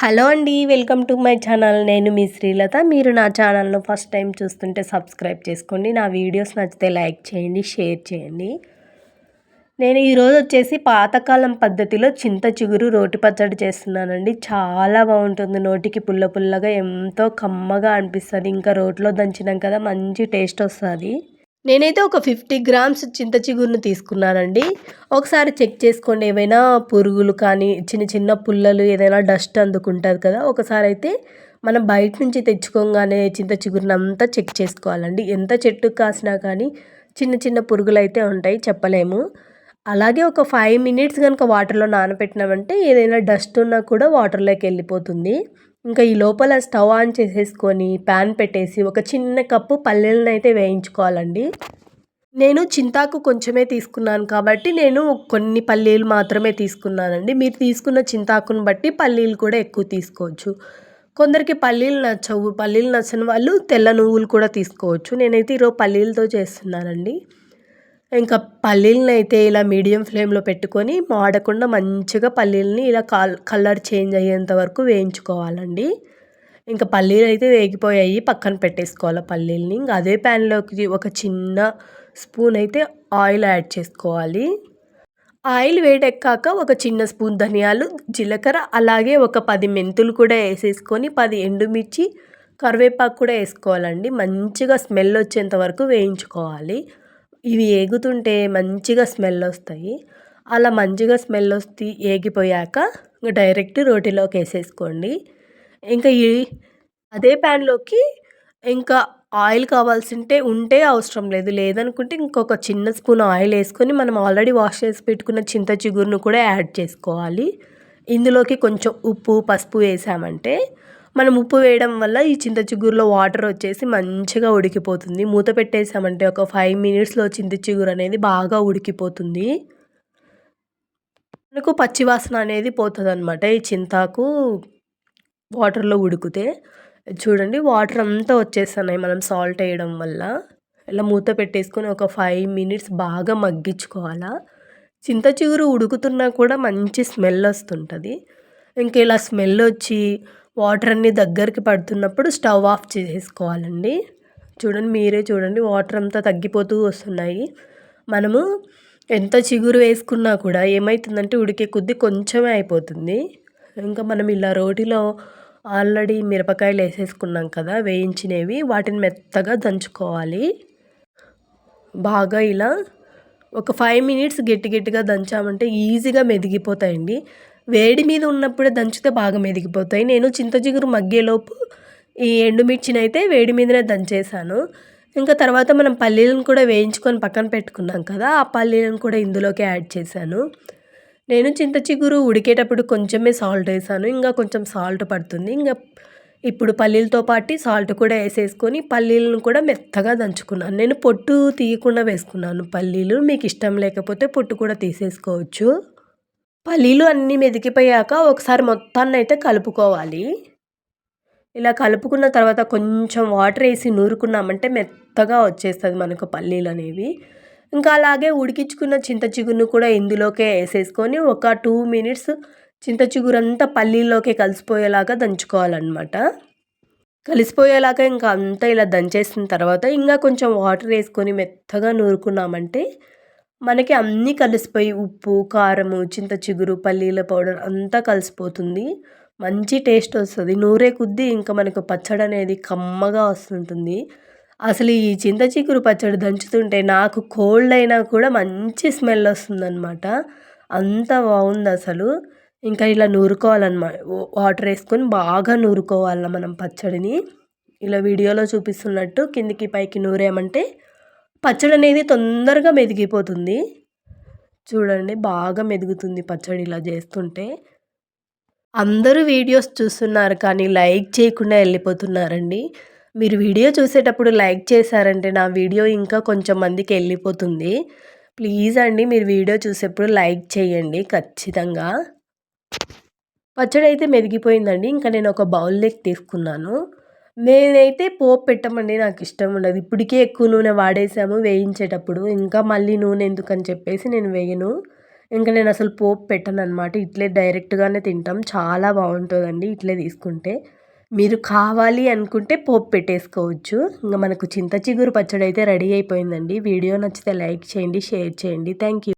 Hello అండి welcome to my channel. నేను మీ శ్రీలత. మీరు నా ఛానల్ను ఫస్ట్ టైం చూస్తుంటే సబ్స్క్రైబ్ చేసుకోండి. నా వీడియోస్ నచ్చితే లైక్ చేయండి షేర్ చేయండి. నేను ఈరోజు వచ్చేసి పాతకాలం పద్ధతిలో చింత చిగురు రోటి పచ్చడి చేస్తున్నానండి. చాలా బాగుంటుంది. నోటికి పుల్ల పుల్లగా ఎంతో కమ్మగా అనిపిస్తుంది. ఇంకా రోట్లో దంచినాం కదా మంచి టేస్ట్ వస్తుంది. నేనైతే ఒక ఫిఫ్టీ గ్రామ్స్ చింత చిగురును తీసుకున్నానండి. ఒకసారి చెక్ చేసుకోండి ఏవైనా పురుగులు కానీ చిన్న చిన్న పుల్లలు ఏదైనా డస్ట్ అందుకుంటుంది కదా ఒకసారి అయితే మనం బయట నుంచి తెచ్చుకోగానే చింత చిగురుని అంతా చెక్ చేసుకోవాలండి. ఎంత చెట్టు కాసినా కానీ చిన్న చిన్న పురుగులు అయితే ఉంటాయి చెప్పలేము. అలాగే ఒక ఫైవ్ మినిట్స్ కనుక వాటర్లో నానబెట్టినామంటే ఏదైనా డస్ట్ ఉన్నా కూడా వాటర్లోకి వెళ్ళిపోతుంది. ఇంకా ఈ లోపల స్టవ్ ఆన్ చేసేసుకొని ప్యాన్ పెట్టేసి ఒక చిన్న కప్పు పల్లెలను అయితే వేయించుకోవాలండి. నేను చింతాకు కొంచెమే తీసుకున్నాను కాబట్టి నేను కొన్ని పల్లీలు మాత్రమే తీసుకున్నానండి. మీరు తీసుకున్న చింతాకును బట్టి పల్లీలు కూడా ఎక్కువ తీసుకోవచ్చు. కొందరికి పల్లీలు నచ్చవు. పల్లీలు నచ్చని వాళ్ళు తెల్ల నువ్వులు కూడా తీసుకోవచ్చు. నేనైతే ఈరోజు పల్లీలతో చేస్తున్నానండి. ఇంకా పల్లీలను అయితే ఇలా మీడియం ఫ్లేమ్లో పెట్టుకొని మాడకుండా మంచిగా పల్లీలని ఇలా కలర్ చేంజ్ అయ్యేంత వరకు వేయించుకోవాలండి. ఇంకా పల్లీలు అయితే వేగిపోయాయి పక్కన పెట్టేసుకోవాలి పల్లీలని. ఇంకా అదే ప్యాన్లోకి ఒక చిన్న స్పూన్ అయితే ఆయిల్ యాడ్ చేసుకోవాలి. ఆయిల్ వేడెక్కాక ఒక చిన్న స్పూన్ ధనియాలు జీలకర్ర అలాగే ఒక పది మెంతులు కూడా వేసేసుకొని పది ఎండుమిర్చి కరివేపాకు కూడా వేసుకోవాలండి. మంచిగా స్మెల్ వచ్చేంత వరకు వేయించుకోవాలి. ఇవి ఏగుతుంటే మంచిగా స్మెల్ వస్తాయి. అలా మంచిగా స్మెల్ వస్తే ఏగిపోయాక ఇంకా డైరెక్ట్ రోటీలోకి వేసేసుకోండి. ఇంకా ఈ అదే ప్యాన్లోకి ఇంకా ఆయిల్ కావాల్సింటే ఉంటే అవసరం లేదు. లేదనుకుంటే ఇంకొక చిన్న స్పూన్ ఆయిల్ వేసుకొని మనం ఆల్రెడీ వాష్ చేసి పెట్టుకున్న చింత చిగురును కూడా యాడ్ చేసుకోవాలి. ఇందులోకి కొంచెం ఉప్పు పసుపు వేసామంటే మనం ఉప్పు వేయడం వల్ల ఈ చింత చిగురులో వాటర్ వచ్చేసి మంచిగా ఉడికిపోతుంది. మూత పెట్టేసామంటే ఒక ఫైవ్ మినిట్స్లో చింత చిగురు అనేది బాగా ఉడికిపోతుంది. మనకు పచ్చివాసన అనేది పోతుంది అనమాట ఈ చింతాకు వాటర్లో ఉడికితే. చూడండి వాటర్ అంతా వచ్చేస్తున్నాయి మనం సాల్ట్ వేయడం వల్ల. ఇలా మూత పెట్టేసుకొని ఒక ఫైవ్ మినిట్స్ బాగా మగ్గించుకోవాలా. చింత చిగురు ఉడుకుతున్నా కూడా మంచి స్మెల్ వస్తుంటుంది. ఇంకా ఇలా స్మెల్ వచ్చి వాటర్ అన్నీ దగ్గరికి పడుతున్నప్పుడు స్టవ్ ఆఫ్ చేసేసుకోవాలండి. చూడండి మీరే చూడండి వాటర్ అంతా తగ్గిపోతూ వస్తున్నాయి. మనము ఎంత చిగురు వేసుకున్నా కూడా ఏమవుతుందంటే ఉడికే కొద్దీ కొంచెమే అయిపోతుంది. ఇంకా మనం ఇలా రోటిలో ఆల్రెడీ మిరపకాయలు వేసేసుకున్నాం కదా వేయించినవి వాటిని మెత్తగా దంచుకోవాలి. బాగా ఇలా ఒక ఫైవ్ మినిట్స్ గట్టి గట్టిగా దంచామంటే ఈజీగా మెదిగిపోతాయండి. వేడి మీద ఉన్నప్పుడే దంచితే బాగా మెదిగిపోతాయి. నేను చింతచిగురు మగ్గేలోపు ఈ ఎండుమిర్చిని అయితే వేడి మీదనే దంచేసాను ఇంకా తర్వాత మనం పల్లీలను కూడా వేయించుకొని పక్కన పెట్టుకున్నాం కదా ఆ పల్లీలను కూడా ఇందులోకి యాడ్ చేశాను. నేను చింత చిగురు ఉడికేటప్పుడు కొంచెమే సాల్ట్ వేసాను. ఇంకా కొంచెం సాల్ట్ పడుతుంది. ఇంకా ఇప్పుడు పల్లీలతో పాటు సాల్ట్ కూడా వేసేసుకొని పల్లీలను కూడా మెత్తగా దంచుకున్నాను. నేను పొట్టు తీయకుండా వేసుకున్నాను పల్లీలు. మీకు ఇష్టం లేకపోతే పొట్టు కూడా తీసేసుకోవచ్చు. పల్లీలు అన్నీ మెదికిపోయాక ఒకసారి మొత్తాన్ని అయితే కలుపుకోవాలి. ఇలా కలుపుకున్న తర్వాత కొంచెం వాటర్ వేసి నూరుకున్నామంటే మెత్తగా వచ్చేస్తుంది మనకు పల్లీలు అనేవి. ఇంకా అలాగే ఉడికించుకున్న చింత చిగురును కూడా ఇందులోకే వేసేసుకొని ఒక టూ మినిట్స్ చింత చిగురు అంతా కలిసిపోయేలాగా దంచుకోవాలన్నమాట. కలిసిపోయేలాగా ఇంకా అంతా ఇలా దంచేసిన తర్వాత ఇంకా కొంచెం వాటర్ వేసుకొని మెత్తగా నూరుకున్నామంటే మనకి అన్నీ కలిసిపోయి ఉప్పు కారము చింత చిగురు పల్లీల పౌడర్ అంతా కలిసిపోతుంది. మంచి టేస్ట్ వస్తుంది. నూరే కొద్దీ ఇంకా మనకు పచ్చడి అనేది కమ్మగా వస్తుంటుంది. అసలు ఈ చింత చిగురు పచ్చడి దంచుతుంటే నాకు కోల్డ్ అయినా కూడా మంచి స్మెల్ వస్తుందన్నమాట. అంత బాగుంది అసలు. ఇంకా ఇలా నూరుకోవాలన్నమాట వాటర్ వేసుకొని బాగా నూరుకోవాలి మనం పచ్చడిని. ఇలా వీడియోలో చూపిస్తున్నట్టు కిందికి పైకి నూరేమంటే పచ్చడి అనేది తొందరగా మెదిగిపోతుంది. చూడండి బాగా మెదుగుతుంది పచ్చడి ఇలా చేస్తుంటే. అందరూ వీడియోస్ చూస్తున్నారు కానీ లైక్ చేయకుండా వెళ్ళిపోతున్నారండి. మీరు వీడియో చూసేటప్పుడు లైక్ చేశారంటే నా వీడియో ఇంకా కొంచెం మందికి వెళ్ళిపోతుంది. ప్లీజ్ అండి మీరు వీడియో చూసేప్పుడు లైక్ చేయండి ఖచ్చితంగా. పచ్చడి అయితే మెదిగిపోయిందండి. ఇంకా నేను ఒక బౌల్లోకి తీసుకున్నాను. నేనైతే పోపు పెట్టమండి నాకు ఇష్టం ఉండదు. ఇప్పటికే ఎక్కువ నూనె వాడేసాము వేయించేటప్పుడు. ఇంకా మళ్ళీ నూనె ఎందుకని చెప్పేసి నేను వేయను. ఇంకా నేను అసలు పోపు పెట్టను అనమాట ఇట్లే డైరెక్ట్గానే తింటాం. చాలా బాగుంటుందండి ఇట్లే తీసుకుంటే. మీరు కావాలి అనుకుంటే పోపు పెట్టేసుకోవచ్చు. ఇంకా మనకు చింత చిగురు పచ్చడి అయితే రెడీ అయిపోయిందండి. వీడియో నచ్చితే లైక్ చేయండి షేర్ చేయండి. Thank you